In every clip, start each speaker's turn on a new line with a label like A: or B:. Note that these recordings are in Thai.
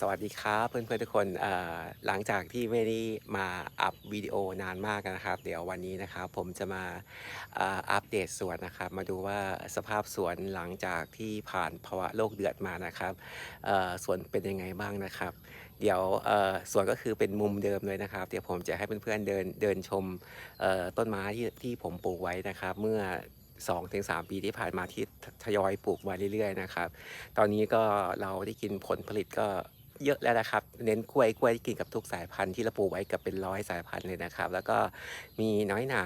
A: สวัสดีครับเพื่อนๆทุกคนหลังจากที่ไม่ได้มาอัพวิดีโอนานมากนะครับ เดี๋ยววันนี้นะครับผมจะมาอัปเดตสวนนะครับ มาดูว่าสภาพสวนหลังจากที่ผ่านภาวะโรคเดือดมานะครับสวนเป็นยังไงบ้างนะครับ เดี๋ยวสวนก็คือเป็นมุมเดิมเลยนะครับ เดี๋ยวผมจะให้เพื่อนๆเดินเดินชมต้นไม้ที่ที่ผมปลูกไว้นะครับ เมื่อ2-3ปีที่ผ่านมาที่ทยอยปลูกมาเรื่อยๆนะครับ ตอนนี้ก็เราได้กินผลผลิตก็ เยอะแล้วนะครับ เน้นกล้วยกล้วยที่กินกับทุกสายพันธุ์ที่เราปลูกไว้เกับเป็นร้อยสายพันธุ์เลยนะครับ แล้วก็มีน้อยหนา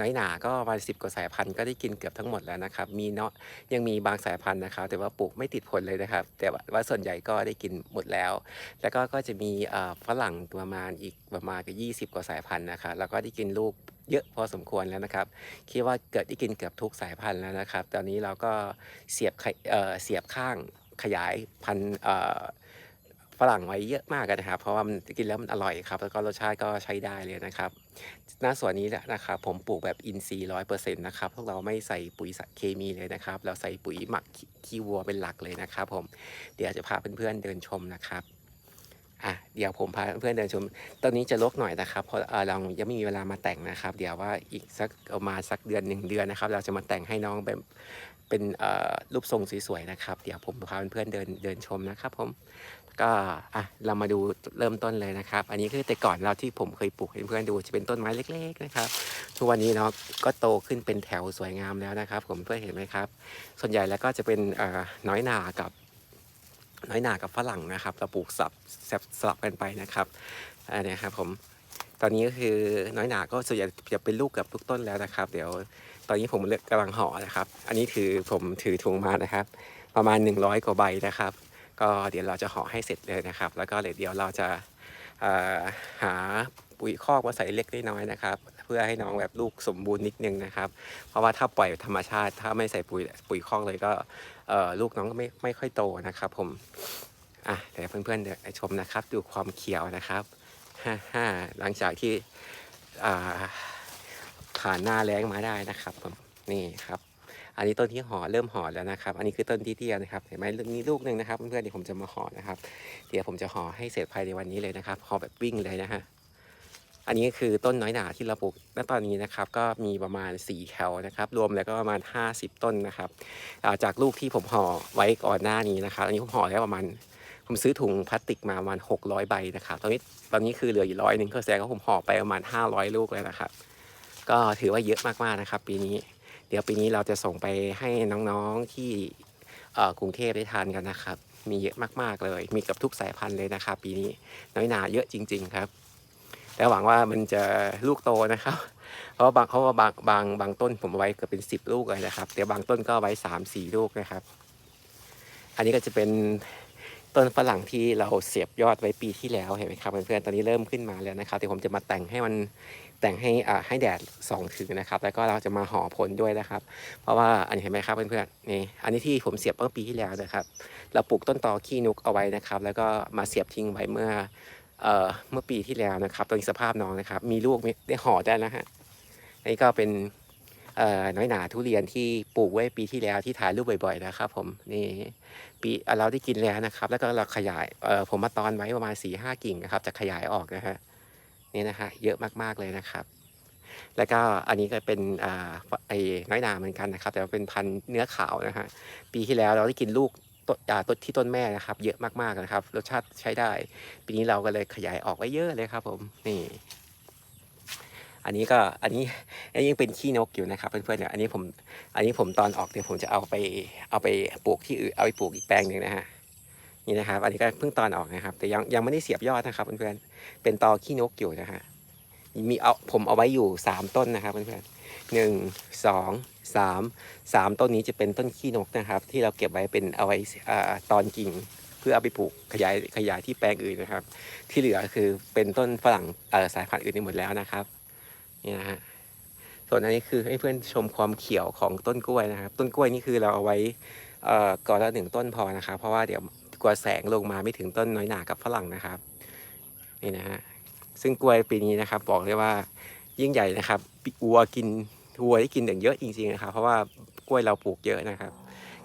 A: น้อยหนาก็ประมาณสิบกว่าสายพันธุ์ก็ได้กินเกือบทั้งหมดแล้วนะครับ มีเนาะยังมีบางสายพันธุ์นะครับ แต่ว่าปลูกไม่ติดผลเลยนะครับ แต่ว่าส่วนใหญ่ก็ได้กินหมดแล้ว แล้วก็ก็จะมีฝรั่งประมาณอีกประมาณกับยี่สิบกว่าสายพันธุ์นะครับแล้วก็ได้กินลูกเยอะพอสมควรแล้วนะครับ คิดว่าเกิดได้กินเกือบทุกสายพันธุ์แล้วนะครับ ตอนนี้เราก็เสียบเ,เสียบข้างขยายพันธุ์ ฝรั่งไว้เยอะมากกันะครับ เพราะว่ามันกินแล้วมันอร่อยครับ แล้วก็รสชาติก็ใช้ได้เลยนะครับ หน้าสวนนี้นะครับผมปลูกแบบอินทรีย์ร้อยเปอร์เซ็นต์นะครับ พวกเราไม่ใส่ปุ๋ยเคมีเลยนะครับ เราใส่ปุ๋ยหมักขี้วัวเป็นหลักเลยนะครับ ผม เดี๋ยวจะพาเพื่อนๆเดินชมนะครับ อะเดี๋ยวผมพาเพื่อนๆเดินชมตอนนี้จะลกหน่อยนะครับเพราะเรายังไม่มีเวลามาแต่งนะครับ เดี๋ยวว่าอีกสักประมาณสักเดือนหนึ่งเดือนนะครับ เราจะมาแต่งให้น้องเป็นเป็นรูปทรงสวยๆนะครับ เดี๋ยวผมพาเพื่อนๆเดินเดินชมนะครับ ผมก็อะเรามาดูเริ่มต้นเลยนะครับ อันนี้คือแต่ก่อนเราที่ผมเคยปลูกให้เพื่อนๆดูจะเป็นต้นไม้เล็ก ๆนะครับ ทุกวันนี้เนาะก็โตขึ้นเป็นแถวสวยงามแล้วนะครับ ผมเพื่อนเห็นไหมครับ ส่วนใหญ่แล้วก็จะเป็นน้อยหนากับ น้อยหนากับฝรั่งนะครับเราปลูกสับสลับสลับกันไปนะครับอันนี้ครับผมตอนนี้ก็คือน้อยหนาก็ส่วนใหญ่จะเป็นลูกเกับทุกต้นแล้วนะครับ เดี๋ยวตอนนี้ผมเลือกกำลังห่อนะครับ อันนี้ถือผมถือถุงมานะครับ ประมาณ 100 กว่าใบนะครับ ก็เดี๋ยวเราจะห่อให้เสร็จเลยนะครับ แล้วก็เดี๋ยวเราจะเอ่อหาปุ๋ยคอกมาใส่เล็กน้อยๆนะครับ พื่อให้น้องแบบลูกสมบูรณ์นิดนึงนะครับ เพราะว่าถ้าปล่อยธรรมชาติ ถ้าไม่ใส่ปุ๋ยปุ๋ยคอกเลยก็ลูกน้องก็ไม่ไม่ค่อยโตนะครับผมอะเดี๋ยวเพื่อนๆเดี๋ยวชมนะครับ ดูความเขียวนะครับฮ่าฮ่าหลังจากที่ผ่านหน้าแล้งมาได้นะครับผมนี่ครับ อันนี้ต้นที่ห่อเริ่มห่อแล้วนะครับ อันนี้คือต้นที่เตี้ยนะครับเห็นไหมมีลูกหนึ่งนะครับเพื่อนๆเดี๋ยวผมจะมาห่อนะครับ เดี๋ยวผมจะห่อให้เสร็จภายในวันนี้เลยนะครับห่อแบบวิ่งเลยนะฮะ อันนี้คือต้นน้อยหนาที่เราปลูกณตอนนี้นะครับก็มีประมาณ 4 แถวนะครับ รวมแล้วก็ประมาณ 50 ต้นนะครับ จากลูกที่ผมห่อไว้ก่อนหน้านี้นะครับอันนี้ผมห่อแล้วประมาณผมซื้อถุงพลาสติกมาประมาณ 600 ใบนะครับ ตอนนี้ตอนนี้คือเหลืออยู่ร้อยหนึ่งก็แสดงว่าผมห่อไปประมาณ 500 ลูกแล้วนะครับ ก็ถือว่าเยอะมากๆนะครับ ปีนี้ เดี๋ยวปีนี้เราจะส่งไปให้น้องๆที่กรุงเทพได้ทานกันนะครับ มีเยอะมากๆเลย มีกับทุกสายพันธุ์เลยนะครับ ปีนี้น้อยหนาเยอะจริง ๆ ครับ แต่หวังว่ามันจะลูกโตนะครับ เพราะบางเพราว่าบางบางบางต้นผมไว้เกือบเป็นสิบลูกเลยนะครับ แต่บางต้นก็ไว้สามสี่ลูกนะครับ อันนี้ก็จะเป็นต้นฝรั่งที่เราเสียบยอดไว้ปีที่แล้วเห็นไหมครับเพื่อนๆตอนนี้เริ่มขึ้นมาแล้วนะครับเดี๋ยวผมจะมาแต่งให้มันแต่งให้อ่าให้แดดส่องถึงนะครับ แล้วก็เราจะมาห่อผลด้วยนะครับ เพราะว่าอันนี้เห็นไหมครับเพื่อนๆนี่อันนี้ที่ผมเสียบเมื่อปีที่แล้วนะครับ เราปลูกต้นตอขี้นุกเอาไว้นะครับ แล้วก็มาเสียบทิ้งไว้เมื่อ เอ่อเมื่อปีที่แล้วนะครับตอนนี้สภาพน้องนะครับ มีลูกไม่ได้ห่อได้แล้วฮะอันนี้ก็เป็นเอ่อน้อยหนาทุเรียนที่ปลูกไว้ปีที่แล้วที่ถ่ายรูปบ่อยๆนะครับ ผมนี่ปีเราได้กินแล้วนะครับ แล้วก็เราขยายเอ่อผมมาตอนไว้ประมาณ4ี่ห้ากิ่งนะครับ จะขยายออกนะฮะนี่นะฮะเยอะมากๆเลยนะครับ แล้วก็อันนี้ก็เป็นอ่าไอ้น้อยหนาเหมือนกันนะครับ แต่ว่าเป็นพันธุ์เนื้อขาวนะฮะปีที่แล้วเราได้กินลูก ต้นที่ต้นแม่นะครับ เยอะมากๆนะครับ รสชาติใช้ได้ ปีนี้เราก็เลยขยายออกไว้เยอะเลยครับ ผมนี่อันนี้ก็อันนี้อันนี้ยังเป็นขี้นกอยู่นะครับเพื่อนๆเนี่ยอันนี้ผมอันนี้ผมตอนออกเดี๋ยวผมจะเอาไปเอาไปปลูกที่อื่นเอาไปปลูกอีกแปลงหนึ่งนะฮะนี่นะครับ อันนี้ก็เพิ่งตอนออกนะครับ แต่ยังยังไม่ได้เสียบยอดนะครับเพื่อนๆเป็นตอขี้นกอยู่นะฮะ มีเอาผมเอาไว้อยู่สามต้นนะครับเพื่อนๆหนึ่งสองสามสามต้นนี้จะเป็นต้นขี้นกนะครับ ที่เราเก็บไว้เป็นเอาไว้ตอนกิ่งเพื่อเอาไปปลูกขยายขยายที่แปลงอื่นนะครับ ที่เหลือคือเป็นต้นฝรั่งสายพันธุ์อื่นนี่หมดแล้วนะครับนี่นะฮะส่วนอันนี้คือให้เพื่อนชมความเขียวของต้นกล้วยนะครับ ต้นกล้วยนี่คือเราเอาไว้ก่อนละหนึ่งต้นพอนะครับ เพราะว่าเดี๋ยวกลัวแสงลงมาไม่ถึงต้นน้อยหนากับฝรั่งนะครับ นี่นะฮะ ซึ่งกล้วยปีนี้นะครับ บอกเลยว่ายิ่งใหญ่นะครับวัวกินวัวที่กินอย่างเยอะจริงๆนะครับ เพราะว่ากล้วยเราปลูกเยอะนะครับ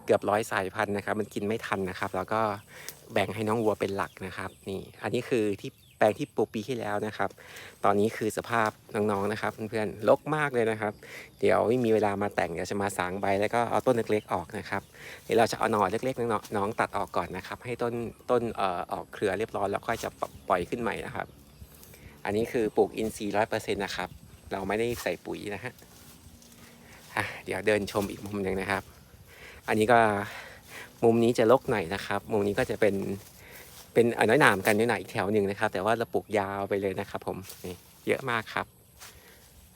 A: เกือบร้อยสายพันธุ์นะครับ มันกินไม่ทันนะครับ แล้วก็แบ่งให้น้องวัวเป็นหลักนะครับ นี่ อันนี้คือที่แปลงที่ปลูกปีที่แล้วนะครับ ตอนนี้คือสภาพน้องๆนะครับเพื่อนๆรกมากเลยนะครับ เดี๋ยวไม่มีเวลามาแต่งเดี๋ยวจะมาสางใบแล้วก็เอาต้นเล็กๆออกนะครับ เดี๋ยวเราจะเอาหน่อเล็กๆน้องๆน้องตัดออกก่อนนะครับ ให้ต้นต้นเอ่อออกเครือเรียบร้อยแล้วค่อยจะปล่อยขึ้นใหม่นะครับ อันนี้คือปลูกอินทรีย์ร้อยเปอร์เซ็นต์นะครับ เราไม่ได้ใส่ปุ๋ยนะฮะอะเดี๋ยวเดินชมอีกมุมหนึ่งนะครับ อันนี้ก็มุมนี้จะลกหน่อยนะครับ มุมนี้ก็จะเป็นเป็นอน้อยหนามกันน้อยหนาอีกแถวหนึ่งนะครับ แต่ว่าเราปลูกยาวไปเลยนะครับ ผมนี่เยอะมากครับ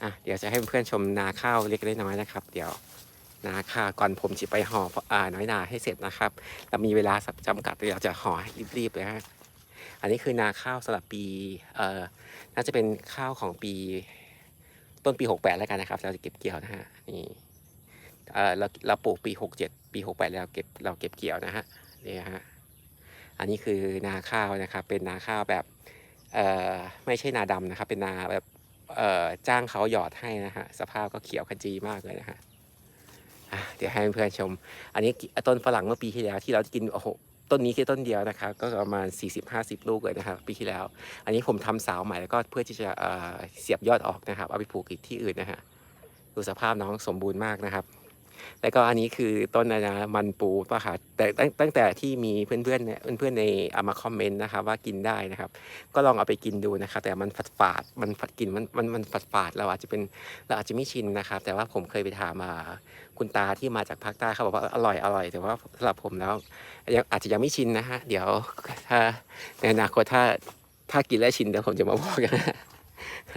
A: อะเดี๋ยวจะให้เพื่อนชมนาข้าวเล็กน้อยนะครับ เดี๋ยวนาข้าวก่อนผมจะไปห่ออ่าน้อยนาให้เสร็จนะครับเรามีเวลาจำกัดเดี๋ยวจะห่อรีบๆเลยฮะ อันนี้คือนาข้าวสำหรับปีเอ่อน่าจะเป็นข้าวของปีต้นปี 68 แล้วกันนะครับ เราจะเก็บเกี่ยวนะฮะนี่เอ่อเราเราปลูกปี 67 ปี 68 แล้วเก็บเราเก็บเกี่ยวนะฮะนี่ฮะอันนี้คือนาข้าวนะครับ เป็นนาข้าวแบบเอ่อไม่ใช่นาดำนะครับ เป็นนาแบบเอ่อจ้างเขาหยอดให้นะฮะสภาพก็เขียวขจีมากเลยนะฮะเดี๋ยวให้เพื่อนๆชม อันนี้ต้นฝรั่งเมื่อปีที่แล้วที่เรากินโอ้โห ต้นนี้แค่ต้นเดียวนะครับ ก็ประมาณ 40-50 ลูกเลยนะครับ ปีที่แล้ว อันนี้ผมทำสาวใหม่แล้วก็เพื่อที่จะเเสียบยอดออกนะครับ เอาไปปลูกอีกที่อื่นนะฮะดูสภาพน้องสมบูรณ์มากนะครับ แล้วก็อันนี้คือต้นอะไรนะมันปูป่ะคะแต่ตั้งตั้งแต่ที่มีเพื่อนเนี่ยเพื่อนในเอามาคอมเมนต์นะครับว่ากินได้นะครับ ก็ลองเอาไปกินดูนะครับ แต่มันฝาดฝาดมันฝาดกลินมันมันมันฝาดฝาดเราอาจจะเป็นเราอาจจะไม่ชินนะครับ แต่ว่าผมเคยไปถามมาคุณตาที่มาจากภาคใต้เขาบอกว่าอร่อยอร่อย แต่ว่าสำหรับผมแล้วยังอาจจะยังไม่ชินนะฮะเดี๋ยวถ้าในอนาคตถ้าถ้ากินแล้วชินเดี๋ยวผมจะมาบอกกันนะ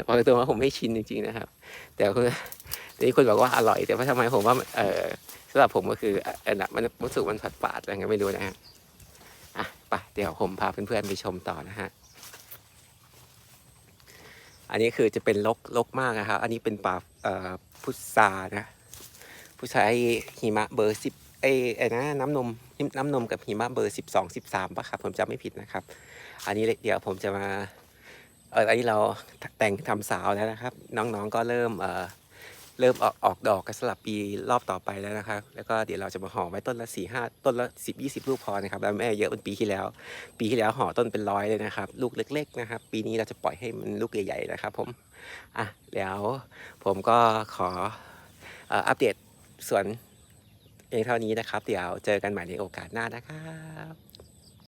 A: บอกตัวว่าผมไม่ชินจริงๆนะครับ แต่คือแต่ นี่คนบอกว่าอร่อยแต่ว่าทำไมผมว่าเออสำหรับผมก็คือออนะมันรู้สึกมันผัดฝาดอะไรเงี้ยไม่รู้นะฮะอะไปเดี๋ยวผมพาเพื่อนๆไปชมต่อนะฮะอันนี้คือจะเป็นลกลกมากนะครับ อันนี้เป็นป่าพุทรานะพุทราไอหิมะเบอร์สิบไอไอ้นะน้ำนมน้ำนมกับหิมะเบอร์สิบสองสิบสามป่ะครับผมจำไม่ผิดนะครับ อันนี้เดี๋ยวผมจะมาเอออันนี้เราแต่งทำสาวแล้วนะครับ น้องๆก็เริ่มเออ เริ่มออกออกดอกกันสลับปีรอบต่อไปแล้วนะครับ แล้วก็เดี๋ยวเราจะมาห่อไว้ต้นละสี่ห้าต้นละสิบยี่สิบลูกพอนะครับแล้วแม่เยอะเป็นปีที่แล้ว ปีที่แล้วห่อต้นเป็นร้อยเลยนะครับ ลูกเล็ก ๆ นะครับ ปีนี้เราจะปล่อยให้มันลูกใหญ่ๆนะครับผมอะแล้วผมก็ขออ,อัปเดตสวนเพียงเท่านี้นะครับ เดี๋ยวเจอกันใหม่ในโอกาสหน้านะครับ